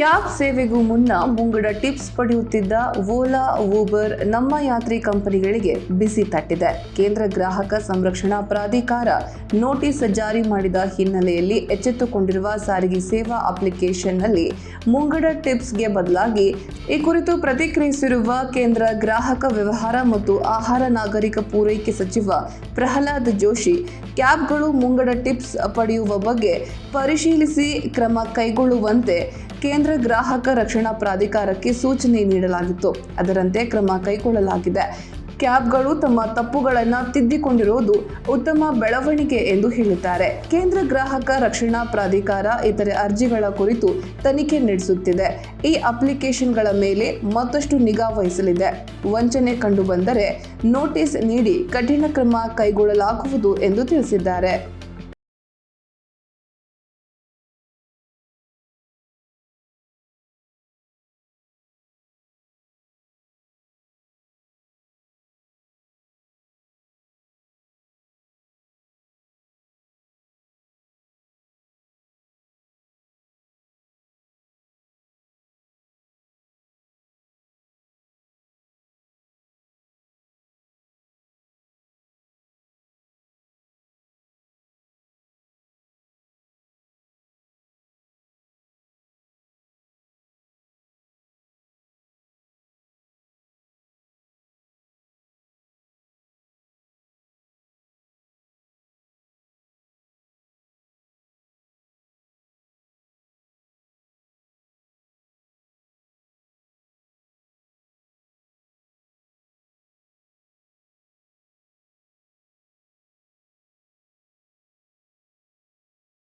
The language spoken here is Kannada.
ಕ್ಯಾಬ್ ಸೇವೆಗೂ ಮುನ್ನ ಮುಂಗಡ ಟಿಪ್ಸ್ ಪಡೆಯುತ್ತಿದ್ದ ಓಲಾ, ಊಬರ್ ನಮ್ಮ ಯಾತ್ರಿ ಕಂಪನಿಗಳಿಗೆ ಬಿಸಿ ತಟ್ಟಿದೆ. ಕೇಂದ್ರ ಗ್ರಾಹಕ ಸಂರಕ್ಷಣಾ ಪ್ರಾಧಿಕಾರ ನೋಟಿಸ್ ಜಾರಿ ಮಾಡಿದ ಹಿನ್ನೆಲೆಯಲ್ಲಿ ಎಚ್ಚೆತ್ತುಕೊಂಡಿರುವ ಸಾರಿಗೆ ಸೇವಾ ಅಪ್ಲಿಕೇಶನ್ನಲ್ಲಿ ಮುಂಗಡ ಟಿಪ್ಸ್ಗೆ ಬದಲಾಗಿ ಈ ಕುರಿತು ಪ್ರತಿಕ್ರಿಯಿಸಿರುವ ಕೇಂದ್ರ ಗ್ರಾಹಕ ವ್ಯವಹಾರ ಮತ್ತು ಆಹಾರ ನಾಗರಿಕ ಪೂರೈಕೆ ಸಚಿವ ಪ್ರಹ್ಲಾದ್ ಜೋಶಿ, ಕ್ಯಾಬ್ಗಳು ಮುಂಗಡ ಟಿಪ್ಸ್ ಪಡೆಯುವ ಬಗ್ಗೆ ಪರಿಶೀಲಿಸಿ ಕ್ರಮ ಕೈಗೊಳ್ಳುವಂತೆ ಕೇಂದ್ರ ಗ್ರಾಹಕ ರಕ್ಷಣಾ ಪ್ರಾಧಿಕಾರಕ್ಕೆ ಸೂಚನೆ ನೀಡಲಾಗಿತ್ತು. ಅದರಂತೆ ಕ್ರಮ ಕೈಗೊಳ್ಳಲಾಗಿದೆ. ಕ್ಯಾಬ್ಗಳು ತಮ್ಮ ತಪ್ಪುಗಳನ್ನು ತಿದ್ದಿಕೊಂಡಿರುವುದು ಉತ್ತಮ ಬೆಳವಣಿಗೆ ಎಂದು ಹೇಳಿದ್ದಾರೆ. ಕೇಂದ್ರ ಗ್ರಾಹಕ ರಕ್ಷಣಾ ಪ್ರಾಧಿಕಾರ ಇತರೆ ಅರ್ಜಿಗಳ ಕುರಿತು ತನಿಖೆ ನಡೆಸುತ್ತಿದೆ. ಈ ಅಪ್ಲಿಕೇಶನ್ಗಳ ಮೇಲೆ ಮತ್ತಷ್ಟು ನಿಗಾ ವಹಿಸಲಿದೆ. ವಂಚನೆ ಕಂಡುಬಂದರೆ ನೋಟಿಸ್ ನೀಡಿ ಕಠಿಣ ಕ್ರಮ ಕೈಗೊಳ್ಳಲಾಗುವುದು ಎಂದು ತಿಳಿಸಿದ್ದಾರೆ.